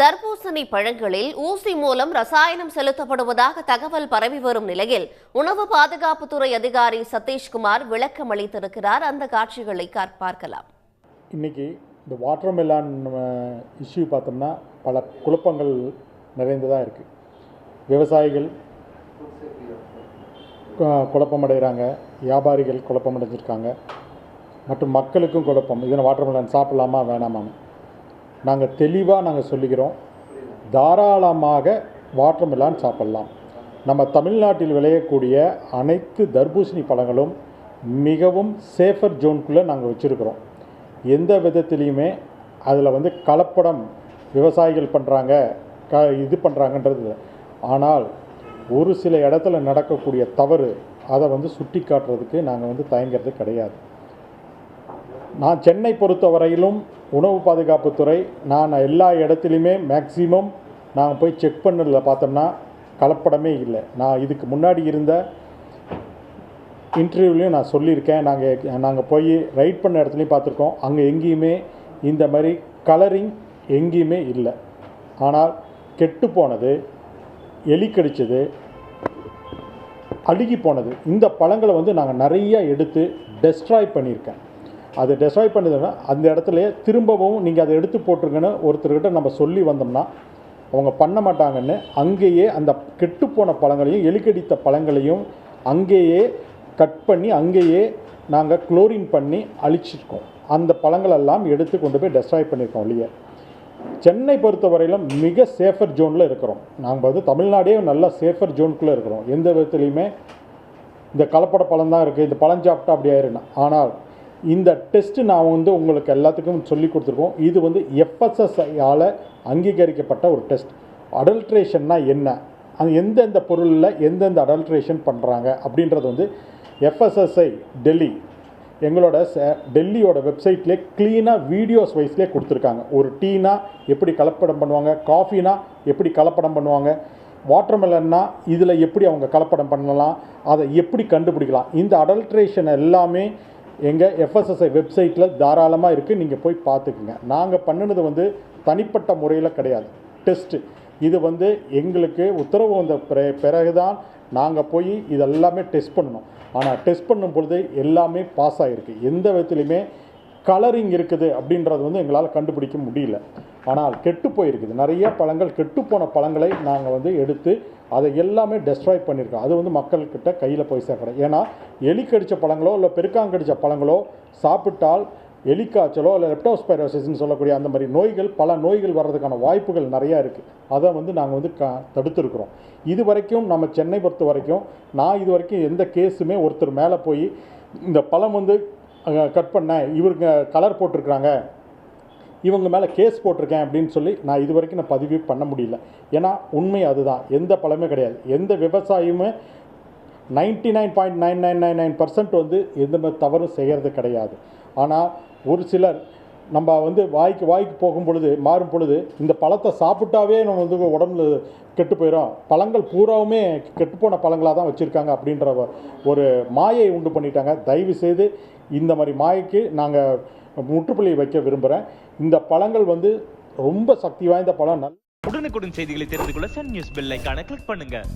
தர்பூசணி பழங்களில் ஊசி மூலம் ரசாயனம் செலுத்தப்படுவதாக தகவல் பரவி வரும் நிலையில் உணவு பாதுகாப்புத்துறை அதிகாரி சதீஷ்குமார் விளக்கம் அளித்திருக்கிறார். அந்த காட்சிகளை பார்க்கலாம். இன்னைக்கு இந்த வாட்டர் மெலான் இஷ்யூ பார்த்தோம்னா பல குழப்பங்கள் நிறைந்ததாக இருக்குது விவசாயிகள் குழப்பமடைகிறாங்க வியாபாரிகள் குழப்பமடைஞ்சிருக்காங்க. மற்றும் மக்களுக்கும் குழப்பம். இதனை வாட்டர் மெலான் சாப்பிடலாமா வேணாமான்னு. நாங்கள் தெளிவாக நாங்கள் சொல்லிக்கிறோம் தாராளமாக வாட்டர்மெலான் சாப்பிட்லாம். நம்ம தமிழ்நாட்டில் விளையக்கூடிய அனைத்து தர்பூசணி பழங்களும் மிகவும் சேஃபர் ஜோனுக்குள்ளே நாங்கள் வச்சுருக்கிறோம். எந்த விதத்துலேயுமே அதில் வந்து கலப்படம் விவசாயிகள் பண்ணுறாங்க க இது பண்ணுறாங்கன்றது இல்லை. ஆனால் ஒரு சில இடத்துல நடக்கக்கூடிய தவறு அதை வந்து சுட்டி காட்டுறதுக்கு நாங்கள் வந்து தயங்கிறது கிடையாது. நான் சென்னை பொறுத்த வரையிலும் உணவு பாதுகாப்புத்துறை நான் எல்லா இடத்துலையுமே மேக்ஸிமம் நாங்கள் போய் செக் பண்ணதில் பார்த்தோம்னா கலப்படமே இல்லை. நான் இதுக்கு முன்னாடி இருந்த இன்டர்வியூலையும் நான் சொல்லியிருக்கேன். நாங்கள் நாங்கள் போய் ரைட் பண்ண இடத்துலையும் பார்த்துருக்கோம். அங்கே எங்கேயுமே இந்த மாதிரி கலரிங் எங்கேயுமே இல்லை. ஆனால் கெட்டு போனது எலி கடிச்சது அழுகி போனது இந்த பழங்களை வந்து நாங்கள் நிறைய எடுத்து டெஸ்ட்ராய் பண்ணியிருக்கேன். அது டெஸ்ட்ராய் பண்ணிதுன்னா அந்த இடத்துல திரும்பவும் நீங்கள் அதை எடுத்து போட்டுருங்கன்னு ஒருத்தர்கிட்ட நம்ம சொல்லி வந்தோம்னா அவங்க பண்ண மாட்டாங்கன்னு அங்கேயே அந்த கெட்டுப்போன பழங்களையும் எலிக்கடித்த பழங்களையும் அங்கேயே கட் பண்ணி அங்கேயே நாங்கள் குளோரின் பண்ணி அழிச்சிருக்கோம். அந்த பழங்களெல்லாம் எடுத்து கொண்டு போய் டெஸ்ட்ராய் பண்ணியிருக்கோம் வெளியே சென்னை பொறுத்தவரையிலும் மிக சேஃபர் ஜோனில் இருக்கிறோம். நாங்கள் வந்து தமிழ்நாடே நல்ல சேஃபர் ஜோனுக்குள்ளே இருக்கிறோம். எந்த விதத்துலையுமே இந்த கலப்பட பழம் தான் இருக்குது இந்த பழம் சாப்பிட்டா அப்படி ஆயிருந்தேன் ஆனால் இந்த டெஸ்ட்டு நான் வந்து உங்களுக்கு எல்லாத்துக்கும் சொல்லி கொடுத்துருக்கோம். இது வந்து எஃப்எஸ்எஸ்ஐயால் அங்கீகரிக்கப்பட்ட ஒரு டெஸ்ட் அடல்ட்ரேஷன்னா என்ன? அது எந்தெந்த பொருளில் எந்தெந்த அடல்ட்ரேஷன் பண்ணுறாங்க அப்படின்றது வந்து எஃப்எஸ்எஸ்ஐ டெல்லி. எங்களோட ச- டெல்லியோட வெப்சைட்லேயே க்ளீனாக வீடியோஸ் வைஸ்லேயே கொடுத்துருக்காங்க. ஒரு டீனா எப்படி கலப்படம் பண்ணுவாங்க? காஃபினா எப்படி கலப்படம் பண்ணுவாங்க? வாட்டர்மெலன்னா இதில் எப்படி அவங்க கலப்படம் பண்ணலாம்? அதை எப்படி கண்டுபிடிக்கலாம்? இந்த அடல்ட்ரேஷன் எல்லாமே எங்கள் எஃப்எஸ்எஸ்ஐ வெப்சைட்டில் தாராளமாக இருக்குது நீங்கள் போய் பார்த்துக்குங்க. நாங்கள் பண்ணினது வந்து தனிப்பட்ட முறையில் கிடையாது. டெஸ்ட்டு இது வந்து எங்களுக்கு உத்தரவு வந்த பிற பிறகுதான் நாங்கள் போய் இதெல்லாமே டெஸ்ட் பண்ணணும். ஆனால் டெஸ்ட் பண்ணும் பொழுது எல்லாமே பாஸ் ஆகிருக்கு எந்த விதத்துலையுமே கலரிங் இருக்குது அப்படின்றது வந்து எங்களால் கண்டுபிடிக்க முடியல. ஆனால் கெட்டு போயிருக்குது. நிறைய பழங்கள் கெட்டுப்போன பழங்களை நாங்கள் வந்து எடுத்து அதை எல்லாமே டெஸ்ட்ராய் பண்ணியிருக்கோம். அது வந்து மக்கள்கிட்ட கையில் போய் சேர்க்கணும். ஏன்னா எலி கடித்த பழங்களோ இல்லை பெருக்காங்கடித்த பழங்களோ சாப்பிட்டால் எலிக்காய்ச்சலோ இல்லை லெப்டோஸ்பைரோசிஸ்ன்னு சொல்லக்கூடிய அந்த மாதிரி நோய்கள் பல நோய்கள் வர்றதுக்கான வாய்ப்புகள் நிறையா இருக்குது அதை வந்து நாங்கள் வந்து க தடுத்துருக்குறோம். இது வரைக்கும் நம்ம சென்னை பொறுத்த வரைக்கும் நான் இது வரைக்கும் எந்த கேஸுமே ஒருத்தர் மேலே போய் இந்த பழம் வந்து கட் பண்ணேன் இவருங்க கலர் போட்டிருக்கிறாங்க. இவங்க மேலே கேஸ் போட்டிருக்கேன் அப்படின்னு சொல்லி நான் இது வரைக்கும் நான் பதிவு பண்ண முடியல. ஏன்னா உண்மை அதுதான். எந்த பழமே கிடையாது. எந்த விவசாயியுமே ninety nine point nine nine nine nine percent வந்து எந்த மாதிரி தவறும் செய்கிறது கிடையாது. ஆனால் ஒரு சிலர் நம்ம வந்து வாய்க்கு வாய்க்கு போகும் பொழுது மாறும் பொழுது இந்த பழத்தை சாப்பிட்டாவே நம்ம வந்து உடம்புல கெட்டு போயிடும் பழங்கள் பூராவுமே கெட்டுப்போன பழங்களாக தான் வச்சுருக்காங்க அப்படின்ற ஒரு மாயை உண்டு பண்ணிட்டாங்க. தயவு செய்து இந்த மாதிரி மாயைக்கு நாங்கள் முற்றுப்புள்ளி வைக்க விரும்புகிறேன் இந்த பழங்கள் வந்து ரொம்ப சக்தி வாய்ந்த பழம். நல்ல உடனுக்குடன் செய்திகளை தெரிந்து கொள்ள சன் நியூஸ் பெல் கிளிக் பண்ணுங்கள்